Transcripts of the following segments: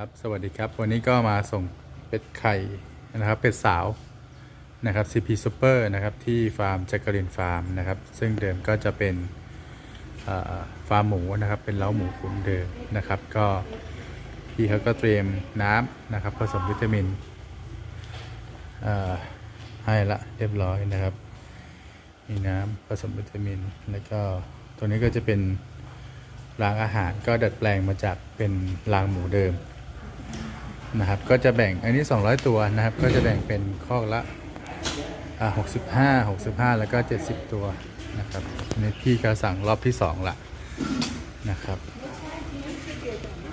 ครับสวัสดีครับ วันนี้ก็มาส่งเป็ดไข่นะครับ เป็ดสาวนะครับ CP Super นะครับที่ฟาร์มจักรินฟาร์มนะครับ ซึ่งเดิมก็จะเป็นฟาร์มหมูนะครับ เป็นเล้าหมูขุนเดิมนะครับ ก็พี่เขาก็เตรียมน้ำนะครับ ผสมวิตามินให้ละเรียบร้อยนะครับ มีน้ำผสมวิตามิน แล้วก็ตัวนี้ก็จะเป็นรางอาหารก็ดัดแปลงมาจากเป็นรางหมูเดิม นะครับ ก็จะแบ่งอันนี้ 200 ตัวนะครับ ก็จะแบ่งเป็นข้อละอ่า65 65แล้วก็70ตัวนะครับนนี้พี่ก็สั่งรอบที่2ละนะครับ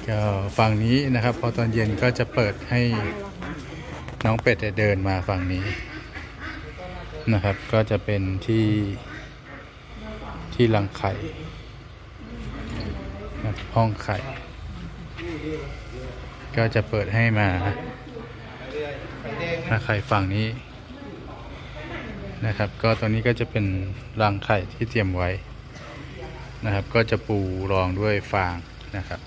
ก็ฝั่งนี้นะครับ พอตอนเย็นก็จะเปิดให้น้องเป็ดเดินมาฝั่งนี้นะครับ ก็จะเป็นที่ที่รังไข่ห้องไข่ ก็จะเปิดให้มา ถ้าไข่ฝั่งนี้นะครับ ก็ตัวนี้ก็จะเป็นรังไข่ที่เตรียมไว้นะครับ ก็จะปูรองด้วยฟางนะครับ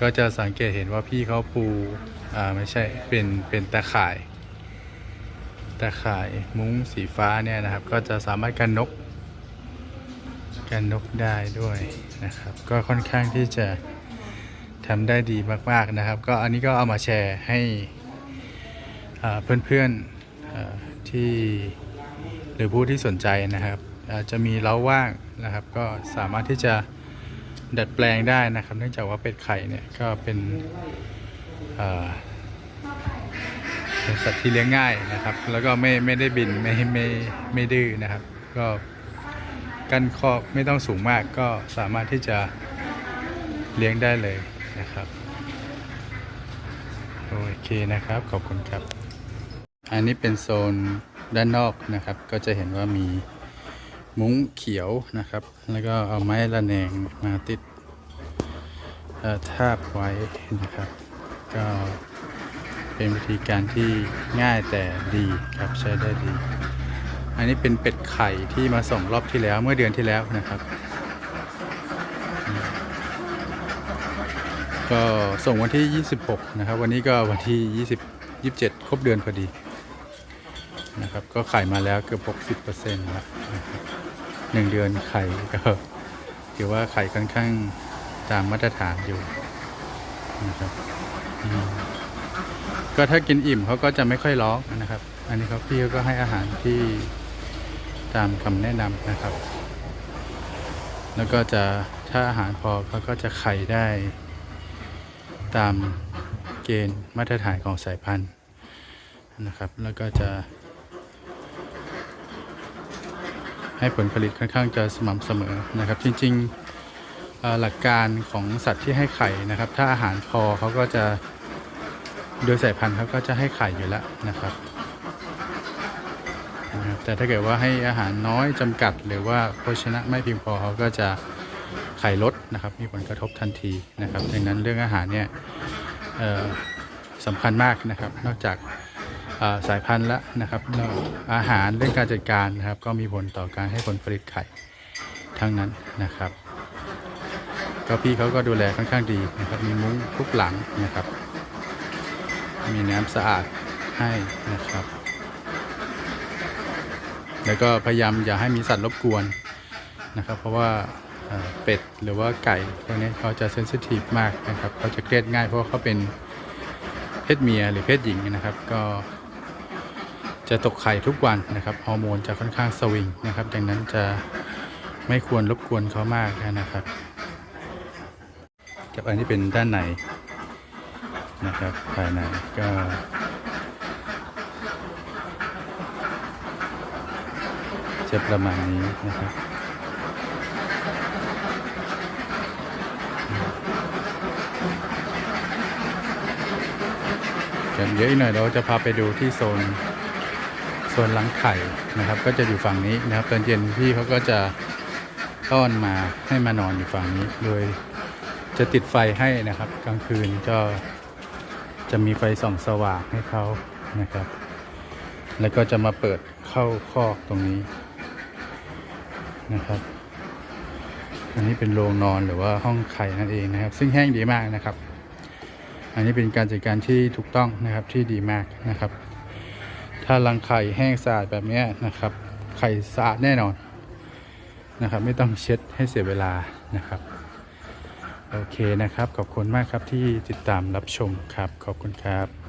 ก็จะสังเกตเห็นว่าพี่เขาปูอ่าไม่ใช่เป็นเป็นตาข่ายตะข่ายมุ้งสีฟ้าเนี่ยนะครับ ก็จะสามารถกันนกกันนกได้ด้วยนะครับ ก็ค่อนข้างที่จะ ทำได้ดีมากๆนะครับ ก็อันนี้ก็เอามาแชร์ให้เพื่อนๆอ่าที่หรือผู้ที่สนใจนะครับอาจจะมีเล้าว่างนะครับ ก็สามารถที่จะดัดแปลงได้นะครับ เนื่องจากว่าเป็ดไข่เนี่ยก็เป็นเป็นสัตว์ที่เลี้ยงง่ายนะครับ แล้วก็ไม่ไม่ได้บินไม่ไม่ไม่ดื้อนะครับ ก็กั้นคอกไม่ต้องสูงมากก็สามารถที่จะเลี้ยงได้เลย นะครับโอเคนะครับขอบคุณครับ อันนี้เป็นโซนด้านนอกนะครับ ก็จะเห็นว่ามีมุ้งเขียวนะครับ แล้วก็เอาไม้ระแนงมาติดเอ่อทาบไว้นะครับ ก็เป็นวิธีการที่ง่ายแต่ดีครับใช้ได้ดี อันนี้เป็นเป็ดไข่ที่มาส่งรอบที่แล้วเมื่อเดือนที่แล้วนะครับอืม ก็ส่งวันที่ 26 นะครับ วันนี้ก็วันที่ 20 27 ครบเดือนพอดีนะครับ ก็ไข่มาแล้วเกือบ60%แล้วนะครับหนึ่งเดือนไข่ก็ถือว่าไข่ค่อนข้างตามมาตรฐานอยู่นะครับก็ถ้ากินอิ่มเขาก็จะไม่ค่อยร้องนะครับ อันนี้เขาพี่ก็ให้อาหารที่ตามคำแนะนำนะครับ แล้วก็จะถ้าอาหารพอเขาก็จะไข่ได้ ตามเกณฑ์มาตรฐานของสายพันธุ์นะครับ แล้วก็จะให้ผลผลิตค่อนข้างจะสม่ำเสมอนะครับ จริงๆหลักการของสัตว์ที่ให้ไข่นะครับ ถ้าอาหารพอเขาก็จะโดยสายพันธุ์เขาก็จะให้ไข่อยู่แล้วนะครับ แต่ถ้าเกิดว่าให้อาหารน้อยจำกัด หรือว่าโภชนะไม่เพียงพอเขาก็จะ ข่ลดนะครับ มีผลกระทบทันทีนะครับดังนั้นเรื่องอาหารเนี่ยสำคัญมากนะครับ นอกจากสายพันธุ์แล้วนะครับอาหารเรื่องการจัดการนะครับ ก็มีผลต่อการให้ผลผลิตไข่ทั้งนั้นนะครับ ก็พี่เขาก็ดูแลค่อนข้างดีนะครับ มีมุ้งทุกหลังนะครับ มีน้ำสะอาดให้นะครับ แล้วก็พยายามอย่าให้มีสัตว์รบกวนนะครับ เพราะว่า เป็ดหรือว่าไก่พวกนี้เขาจะเซนซิทีฟมากนะครับเขาจะเครียดง่ายเพราะเขาเป็นเพศเมียหรือเพศหญิงนะครับ ก็จะตกไข่ทุกวันนะครับฮอร์โมนจะค่อนข้างสวิงนะครับดังนั้นจะไม่ควรรบกวนเขามากนะครับกับอันนี้เป็นด้านในนะครับภายในก็จะประมาณนี้นะครับ ครับเดี๋ยวอีกหน่อยเราจะพาไปดูที่โซนโซนล้างไข่นะครับ ก็จะอยู่ฝั่งนี้นะครับตอนเย็นพี่เขาก็จะต้อนมาให้มานอนอยู่ฝั่งนี้โดยจะติดไฟให้นะครับ กลางคืนก็จะมีไฟส่องสว่างให้เขานะครับ แล้วก็จะมาเปิดเข้าคอกตรงนี้นะครับ อันนี้เป็นโรงนอนหรือว่าห้องไข่นั่นเองนะครับ ซึ่งแห้งดีมากนะครับ อันนี้เป็นการจัดการที่ถูกต้องนะครับที่ดีมากนะครับ ถ้ารังไข่แห้งสะอาดแบบนี้นะครับ ไข่สะอาดแน่นอนนะครับ ไม่ต้องเช็ดให้เสียเวลานะครับ โอเคนะครับ ขอบคุณมากครับที่ติดตามรับชมครับ ขอบคุณครับ